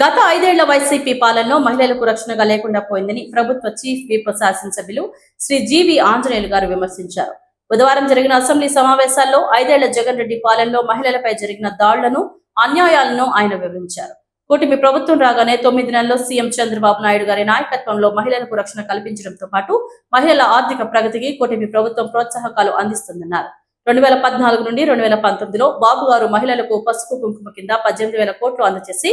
గత ఐదేళ్ళ వైసీపీ పాలనలో మహిళలకు రక్షణగా లేకుండా పోయిందని ప్రభుత్వ చీఫ్ విప్ శాసనసభ్యులు శ్రీ జీవి ఆంజనేయులు గారు విమర్శించారు. బుధవారం జరిగిన అసెంబ్లీ సమావేశాల్లో ఐదేళ్ళ జగన్ రెడ్డి పాలనలో మహిళలపై జరిగిన దాడులను అన్యాయాలను ఆయన వివరించారు. కూటమి ప్రభుత్వం రాగానే తొమ్మిది నెలల్లో సీఎం చంద్రబాబు నాయుడు గారి నాయకత్వంలో మహిళలకు రక్షణ కల్పించడంతో పాటు మహిళల ఆర్థిక ప్రగతికి కూటమి ప్రభుత్వం ప్రోత్సాహకాలు అందిస్తుందన్నారు. రెండు వేల పద్నాలుగు నుండి రెండు వేల పంతొమ్మిదిలో బాబు గారు మహిళలకు పసుపు కుంకుమ కింద పద్దెనిమిది వేల కోట్లు అందజేసి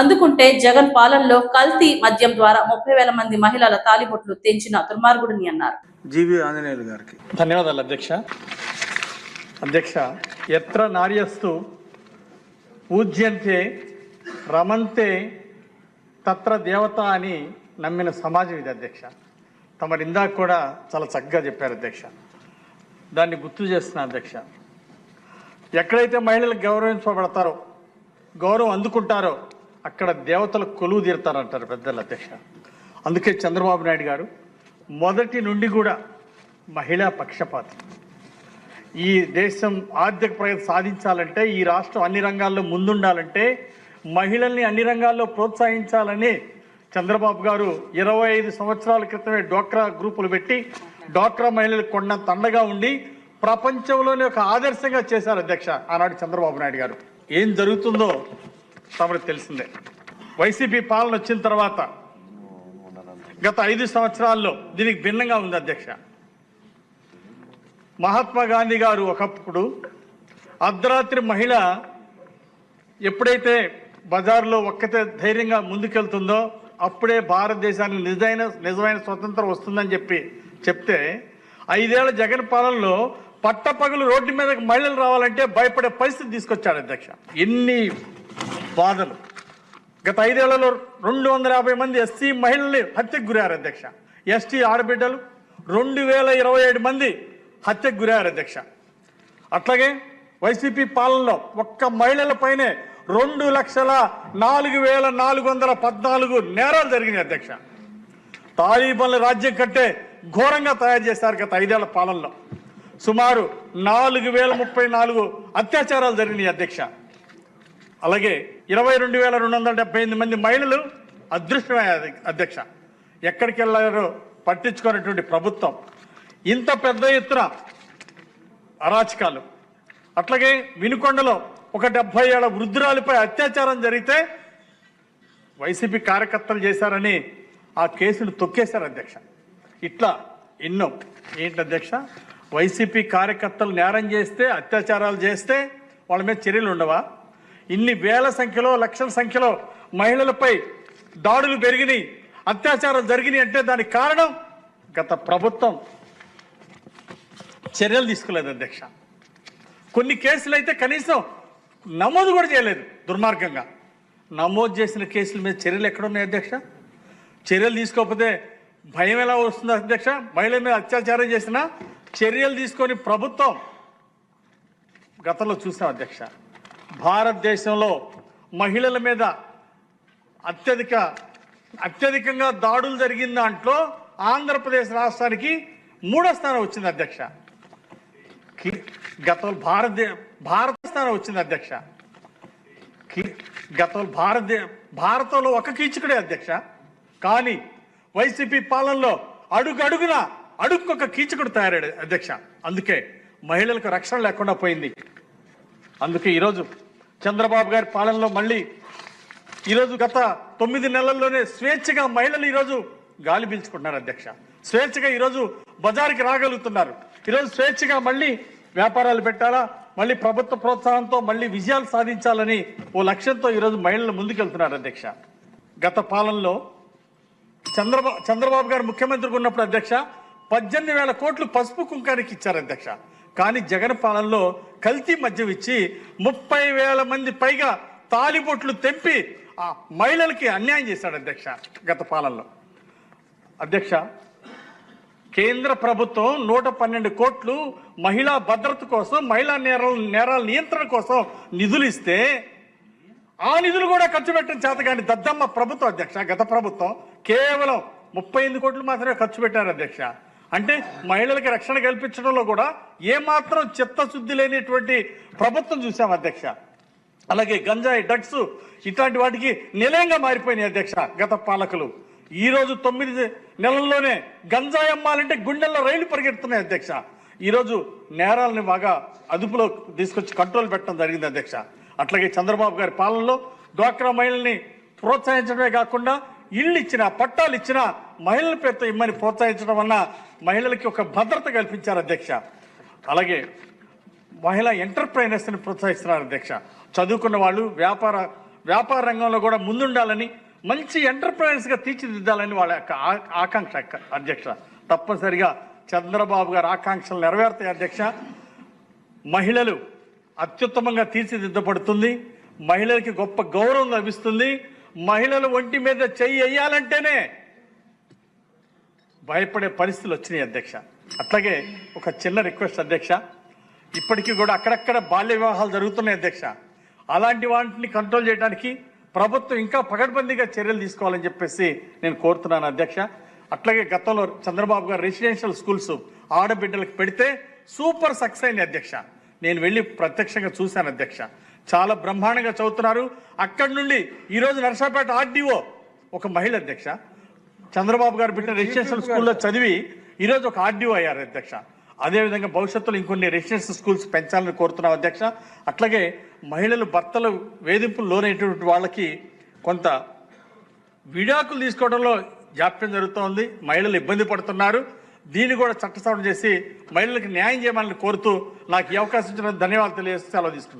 అందుకుంటే జగన్ పాలనలో కల్తీ మద్యం ద్వారా ముప్పై వేల మంది మహిళల తాలిబొట్లు తెంచిన దుర్మార్గుడిని అన్నారు. జీవి ఆంజనేయులు గారికి. ధన్యవాదాలు అధ్యక్ష. అధ్యక్ష ఎత్ర నార్యస్తు పూజ్యంతే రమంతే తత్ర దేవత అని నమ్మిన సమాజం ఇది అధ్యక్ష. తమరు ఇందాక కూడా చాలా చక్కగా చెప్పారు అధ్యక్ష. దాన్ని గుర్తు చేస్తున్నా అధ్యక్ష. ఎక్కడైతే మహిళలు గౌరవించబడతారో గౌరవం అందుకుంటారో అక్కడ దేవతలు కొలువు తీరుతారంటారు పెద్దలు అధ్యక్ష. అందుకే చంద్రబాబు నాయుడు గారు మొదటి నుండి కూడా మహిళా పక్షపాతి. ఈ దేశం ఆర్థిక ప్రగతి సాధించాలంటే ఈ రాష్ట్రం అన్ని రంగాల్లో ముందుండాలంటే మహిళల్ని అన్ని రంగాల్లో ప్రోత్సహించాలని చంద్రబాబు గారు ఇరవై ఐదు సంవత్సరాల క్రితమే డోక్రా గ్రూపులు పెట్టి డాక్టర్ మహిళలకు కొండంత అండగా ఉండి ప్రపంచంలోనే ఒక ఆదర్శంగా చేశారు అధ్యక్ష ఆనాడు చంద్రబాబు నాయుడు గారు. ఏం జరుగుతుందో తమకు తెలిసిందే. వైసీపీ పాలన వచ్చిన తర్వాత గత ఐదు సంవత్సరాల్లో దీనికి భిన్నంగా ఉంది అధ్యక్ష. మహాత్మా గాంధీ గారు ఒకప్పుడు అర్ధరాత్రి మహిళ ఎప్పుడైతే బజార్లో ఒక్కతే ధైర్యంగా ముందుకెళ్తుందో అప్పుడే భారతదేశానికి నిజమైన నిజమైన స్వతంత్రం వస్తుందని చెప్పి చెప్తే ఐదేళ్ళ జగన్ పాలనలో పట్టపగలు రోడ్డు మీదకి మహిళలు రావాలంటే భయపడే పరిస్థితి తీసుకొచ్చాడు అధ్యక్ష. ఎన్ని బాధలు. గత ఐదేళ్ళలో రెండు వందల యాభై మంది ఎస్సీ మహిళల్ని హత్యకు గురయ్యారు అధ్యక్ష. ఎస్టీ ఆడబిడ్డలు రెండు వేల ఇరవై ఏడు మంది హత్యకు గురయ్యారు అధ్యక్ష. అట్లాగే వైసీపీ పాలనలో ఒక్క మహిళలపైనే రెండు లక్షల నాలుగు వేల నాలుగు వందల పద్నాలుగు నేరాలు జరిగినాయి అధ్యక్ష. తాలిబన్ల రాజ్యం కంటే ఘోరంగా తయారు చేశారు గత ఐదేళ్ళ పాలనలో. సుమారు నాలుగు వేల ముప్పై నాలుగు అత్యాచారాలు జరిగినాయి అధ్యక్ష. అలాగే ఇరవై రెండు వేల రెండు వందల డెబ్బై ఎనిమిది మంది మహిళలు అదృష్టమయ్యారు అధ్యక్ష. ఎక్కడికి వెళ్ళారో పట్టించుకున్నటువంటి ప్రభుత్వం. ఇంత పెద్ద ఎత్తున అరాచకాలు. అట్లాగే వినుకొండలో ఒక డెబ్బై ఏళ్ళ వృద్ధురాలిపై అత్యాచారం జరిగితే వైసీపీ కార్యకర్తలు చేశారని ఆ కేసులు తొక్కేశారు అధ్యక్ష. ఇట్లా ఎన్నో ఏంటి అధ్యక్ష? వైసీపీ కార్యకర్తలు నేరం చేస్తే అత్యాచారాలు చేస్తే వాళ్ళ మీద చర్యలు ఉండవా? ఇన్ని వేల సంఖ్యలో లక్షల సంఖ్యలో మహిళలపై దాడులు పెరిగినాయి అత్యాచారాలు జరిగినాయి అంటే దానికి కారణం గత ప్రభుత్వం. చర్యలు తీసుకోలేదు అధ్యక్ష. కొన్ని కేసులు అయితే కనీసం నమోదు కూడా చేయలేదు దుర్మార్గంగా. నమోదు చేసిన కేసుల మీద చర్యలు ఎక్కడున్నాయి అధ్యక్ష? చర్యలు తీసుకోకపోతే భయం ఎలా వస్తుంది అధ్యక్ష? మహిళల మీద అత్యాచారం చేసిన చర్యలు తీసుకొని ప్రభుత్వం గతంలో చూసాం అధ్యక్ష. భారతదేశంలో మహిళల మీద అత్యధిక అత్యధికంగా దాడులు జరిగిన దాంట్లో ఆంధ్రప్రదేశ్ రాష్ట్రానికి మూడో స్థానం వచ్చింది అధ్యక్ష. కి- గతంలో భారతదే భారత స్థానం వచ్చింది అధ్యక్ష. కి- గతంలో భారతదే భారతంలో ఒక కీచకుడే అధ్యక్ష. కానీ వైసీపీ పాలనలో అడుగు అడుగున అడుక్కొక కీచకుడు తయారాడు అధ్యక్ష. అందుకే మహిళలకు రక్షణ లేకుండా పోయింది. అందుకే ఈరోజు చంద్రబాబు గారి పాలనలో మళ్ళీ ఈరోజు గత తొమ్మిది నెలల్లోనే స్వేచ్ఛగా మహిళలు ఈరోజు గాలి పీల్చుకుంటున్నారు అధ్యక్ష. స్వేచ్ఛగా ఈరోజు బజారుకి రాగలుగుతున్నారు. ఈరోజు స్వేచ్ఛగా మళ్ళీ వ్యాపారాలు పెట్టాలా? మళ్ళీ ప్రభుత్వ ప్రోత్సాహంతో మళ్ళీ విజయాలు సాధించాలని ఓ లక్ష్యంతో ఈరోజు మహిళలు ముందుకెళ్తున్నారు అధ్యక్ష. గత పాలనలో చంద్రబాబు చంద్రబాబు గారు ముఖ్యమంత్రికి ఉన్నప్పుడు అధ్యక్ష పద్దెనిమిది వేల కోట్లు పసుపు కుంకానికి ఇచ్చారు అధ్యక్ష. కానీ జగన్ పాలనలో కల్తీ మద్యం ఇచ్చి ముప్పై వేల మంది పైగా తాలిబొట్లు తెంపి ఆ మహిళలకి అన్యాయం చేశాడు అధ్యక్ష గత పాలనలో. అధ్యక్ష కేంద్ర ప్రభుత్వం నూట పన్నెండు కోట్లు మహిళా భద్రత కోసం మహిళా నేరాల నేరాల నియంత్రణ కోసం నిధులు ఇస్తే ఆ నిధులు కూడా ఖర్చు పెట్టడం చేత కానీ దద్దమ్మ ప్రభుత్వం అధ్యక్ష గత ప్రభుత్వం కేవలం ముప్పై ఎనిమిది కోట్లు మాత్రమే ఖర్చు పెట్టారు అధ్యక్ష. అంటే మహిళలకి రక్షణ కల్పించడంలో కూడా ఏమాత్రం చిత్తశుద్ధి లేనిటువంటి ప్రభుత్వం చూసాం అధ్యక్ష. అలాగే గంజాయి డ్రగ్స్ ఇట్లాంటి వాటికి నిలయంగా మారిపోయినాయి అధ్యక్ష గత పాలకులు. ఈ రోజు తొమ్మిది నెలల్లోనే గంజాయి అమ్మాలంటే గుండెల్లో రైలు పరిగెడుతున్నాయి అధ్యక్ష. ఈరోజు నేరాలని బాగా అదుపులో తీసుకొచ్చి కంట్రోల్ పెట్టడం జరిగింది అధ్యక్ష. అట్లాగే చంద్రబాబు గారి పాలనలో డ్వాక్రా మహిళల్ని ప్రోత్సహించడమే కాకుండా ఇళ్ళు ఇచ్చినా పట్టాలు ఇచ్చినా మహిళల పేరుతో ఇమ్మని ప్రోత్సహించడం వలన మహిళలకి ఒక భద్రత కల్పించారు అధ్యక్ష. అలాగే మహిళా ఎంటర్ప్రైనర్స్ని ప్రోత్సహిస్తున్నారు అధ్యక్ష. చదువుకున్న వాళ్ళు వ్యాపార వ్యాపార రంగంలో కూడా ముందుండాలని మంచి ఎంటర్ప్రైనర్స్గా తీర్చిదిద్దాలని వాళ్ళ యొక్క ఆ- ఆకాంక్ష అధ్యక్ష. తప్పనిసరిగా చంద్రబాబు గారు ఆకాంక్షలు నెరవేరుతాయి అధ్యక్ష. మహిళలు అత్యుత్తమంగా తీర్చిదిద్దబడుతుంది. మహిళలకి గొప్ప గౌరవం లభిస్తుంది. మహిళలు ఒంటి మీద చెయ్యి వేయాలంటేనే భయపడే పరిస్థితులు వచ్చినాయి అధ్యక్ష. అట్లాగే ఒక చిన్న రిక్వెస్ట్ అధ్యక్ష. ఇప్పటికీ కూడా అక్కడక్కడ బాల్య వివాహాలు జరుగుతున్నాయి అధ్యక్ష. అలాంటి వాటిని కంట్రోల్ చేయడానికి ప్రభుత్వం ఇంకా పకడ్బందీగా చర్యలు తీసుకోవాలని చెప్పేసి నేను కోరుతున్నాను అధ్యక్ష. అట్లాగే గతంలో చంద్రబాబు గారు రెసిడెన్షియల్ స్కూల్స్ ఆడబిడ్డలకు పెడితే సూపర్ సక్సెస్ అయింది అధ్యక్ష. నేను వెళ్ళి ప్రత్యక్షంగా చూశాను అధ్యక్ష. చాలా బ్రహ్మాండంగా చదువుతున్నారు. అక్కడి నుండి ఈరోజు నర్సాపేట ఆర్డీఓ ఒక మహిళ అధ్యక్ష. చంద్రబాబు గారు పెట్టిన రెసిడెన్షియల్ స్కూల్లో చదివి ఈరోజు ఒక ఆర్డీఓ అయ్యారు అధ్యక్ష. అదేవిధంగా భవిష్యత్తులో ఇంకొన్ని రెసిడెన్షియల్ స్కూల్స్ పెంచాలని కోరుతున్నాం అధ్యక్ష. అట్లాగే మహిళలు భర్తలు వేధింపులు లోనైనటువంటి వాళ్ళకి కొంత విడాకులు తీసుకోవడంలో జాప్యం జరుగుతోంది. మహిళలు ఇబ్బంది పడుతున్నారు. దీన్ని కూడా చట్టసవరణ చేసి మహిళలకు న్యాయం చేయమని కోరుతూ నాకు ఈ అవకాశం ఇచ్చిన ధన్యవాదాలు తెలియజేస్తూ సెలవు తీసుకున్నాను